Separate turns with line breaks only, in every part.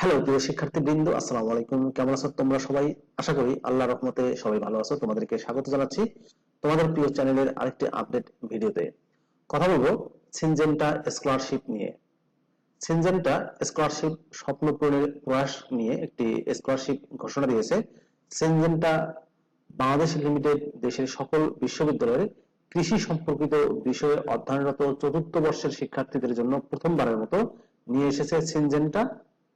Hello, প্রিয় শিক্ষার্থী বৃন্দ আসসালামু আলাইকুম। কেমন আছো তোমরা সবাই? আশা করি আল্লাহ রহমতে সবাই ভালো আছো। তোমাদেরকে স্বাগত জানাচ্ছি তোমাদের প্রিয় চ্যানেলের আরেকটি আপডেট ভিডিওতে। কথা বলব সিনজেন্টা স্কলারশিপ নিয়ে। সিনজেন্টা স্কলারশিপ স্বপ্ন পূরণের প্রয়াস নিয়ে একটি স্কলারশিপ ঘোষণা দিয়েছে সিনজেন্টা। বাংলাদেশ লিমিটেড দেশের সকল বিশ্ববিদ্যালয়ের কৃষি সম্পর্কিত বিষয়ে অধ্যয়নরত চতুর্থ বর্ষের শিক্ষার্থীদের জন্য প্রথমবারের মতো নিয়ে এসেছে সিনজেন্টা।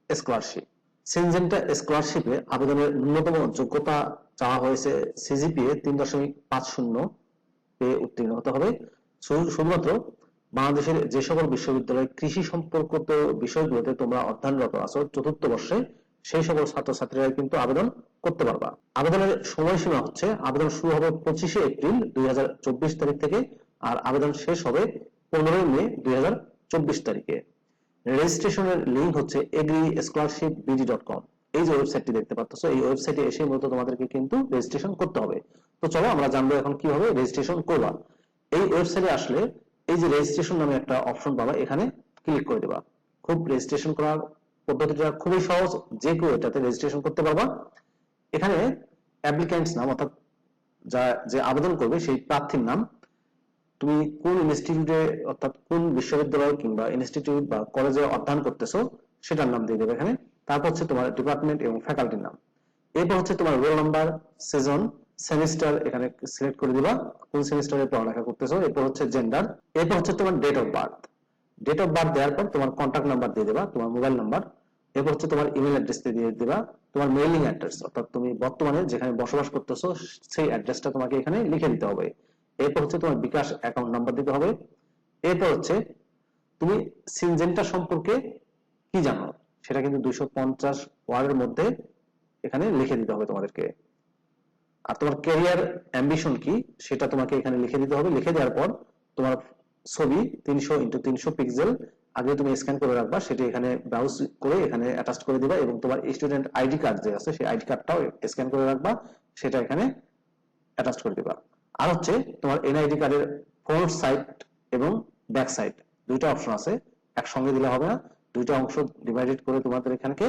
স্কলারশিপ সিনজেন্টা স্কলারশিপে আবেদনের ন্যূনতম যোগ্যতা চাওয়া হয়েছে সিজিপিএ তিন দশমিক পাঁচ শূন্য পেয়ে উত্তীর্ণ হতে হবে। শুধুমাত্র বাংলাদেশের যে সকল বিশ্ববিদ্যালয়ে কৃষি সম্পর্কিত বিষয়গুলোতে তোমরা অধ্যয়নরত আছো, চতুর্থ বর্ষে সেই সকল ছাত্রছাত্রীরা কিন্তু আবেদন করতে পারবা। আবেদনের সময়সীমা হচ্ছে, আবেদন শুরু হবে পঁচিশে এপ্রিল দুই হাজার চব্বিশ তারিখ থেকে, আর আবেদন শেষ হবে পনেরোই মে দুই হাজার চব্বিশ তারিখে। রেজিস্ট্রেশনের লিংক হচ্ছে agri scholarship BD dot com এই যে ওয়েবসাইটটি দেখতে পাচ্ছ এই ওয়েবসাইটে এসে মূলত তোমাদেরকে কিন্তু রেজিস্ট্রেশন করতে হবে। তো চলো আমরা জানব এখন কীভাবে রেজিস্ট্রেশন করবা। এই ওয়েবসাইটে আসলে এই যে রেজিস্ট্রেশন নামে একটা অপশন পাবা, এখানে ক্লিক করে দেবা। খুব রেজিস্ট্রেশন করার পদ্ধতিটা খুবই সহজ, যে কেউ এটাতে রেজিস্ট্রেশন করতে পারবা। এখানে অ্যাপ্লিক্যান্টস নাম, অর্থাৎ যা, যে আবেদন করবে, সেই প্রার্থীর নাম। তুমি কোন ইনস্টিটিউটে অর্থাৎ কোন বিশ্ববিদ্যালয় কিংবা ইনস্টিটিউট বা কলেজে অধ্যয়ন করতেছো, সেটার নাম দিয়ে দেবে এখানে। তারপর হচ্ছে তোমার ডিপার্টমেন্ট এবং ফ্যাকাল্টির নাম। এরপর হচ্ছে তোমার রোল নাম্বার সেজন সেমিস্টার এখানে সিলেক্ট করে দিবা, কোন সেমিস্টারে পড়ালেখা করতেছো, এরপর হচ্ছে জেন্ডার এরপর হচ্ছে তোমার date of birth date of birth দেওয়ার পর তোমার কন্ট্যাক্ট নাম্বার দিয়ে দেবা, তোমার মোবাইল নাম্বার এরপর হচ্ছে তোমার ইমেল অ্যাড্রেস দিয়ে দিবা, তোমার মেইলিং অ্যাড্রেস অর্থাৎ তুমি বর্তমানে যেখানে বসবাস করতেছো, সেই অ্যাড্রেসটা তোমাকে এখানে লিখে দিতে হবে। এরপর হচ্ছে তোমার বিকাশ অ্যাকাউন্ট নাম্বার দিতে হবে। এরপর হচ্ছে তুমি সিনজেন্টা সম্পর্কে কি জানো? সেটা কিন্তু দুইশো পঞ্চাশ ওয়ার্ডের মধ্যে এখানে লিখে দিতে হবে তোমাদেরকে। আর তোমার ক্যারিয়ার অ্যাম্বিশন কি? সেটা তোমাকে এখানে লিখে দিতে হবে। লিখে দেওয়ার পর তোমার ছবি তিনশো ইন্টু তিনশো পিক্সেল আগে তুমি স্ক্যান করে রাখবা, সেটি এখানে ব্রাউজ করে এখানে অ্যাটাচ করে দিবা এবং তোমার স্টুডেন্ট আইডি কার্ড যে আছে, সেই আইডি কার্ডটাও স্ক্যান করে রাখবা, সেটা এখানে অ্যাটাচ করে দিবা। আর হচ্ছে তোমার এনআইডি কার্ডের ফ্রন্ট সাইড এবং ব্যাক সাইড দুইটা অপশন আছে, একসঙ্গে দিলে হবে না, দুইটা অংশ ডিভাইডেড করে তোমাদের এখানকে,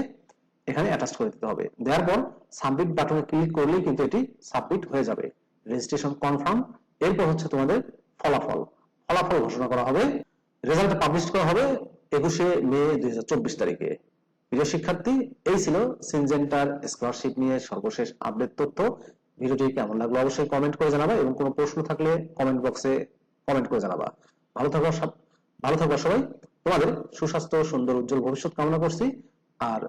এখানে অ্যাটাচ করে দিতে হবে। দেওয়ার পর সাবমিট বাটনে ক্লিক করলেই কিন্তু এটি সাবমিট হয়ে যাবে। রেজিস্ট্রেশন কনফার্ম এরপর হচ্ছে তোমাদের ফলাফল। ফলাফল ঘোষণা করা হবে রেজাল্ট পাবলিশ করা হবে একুশে মে দুই হাজার চব্বিশ তারিখে। প্রিয় শিক্ষার্থী, এই ছিল সিনজেন্টার স্কলারশিপ নিয়ে সর্বশেষ আপডেট তথ্য। ভিডিওটি কেমন লাগল অবশ্যই কমেন্ট করে জানাবা এবং কোনো প্রশ্ন থাকলে কমেন্ট বক্সে কমেন্ট করে জানাবা। ভালো থাকবা সব- ভালো থাকবা সবাই। তোমাদের সুস্বাস্থ্য, সুন্দর, উজ্জ্বল ভবিষ্যৎ কামনা করছি। আর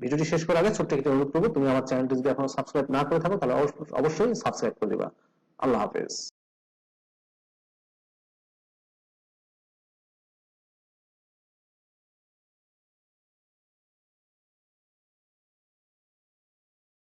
ভিডিওটি শেষ করার আগে ছোট্ট একটি অনুরোধ করব, তুমি আমার চ্যানেলটি যদি এখনও সাবস্ক্রাইব না করে থাকো, তাহলে অবশ্যই সাবস্ক্রাইব করে দিবা। আল্লাহ হাফেজ।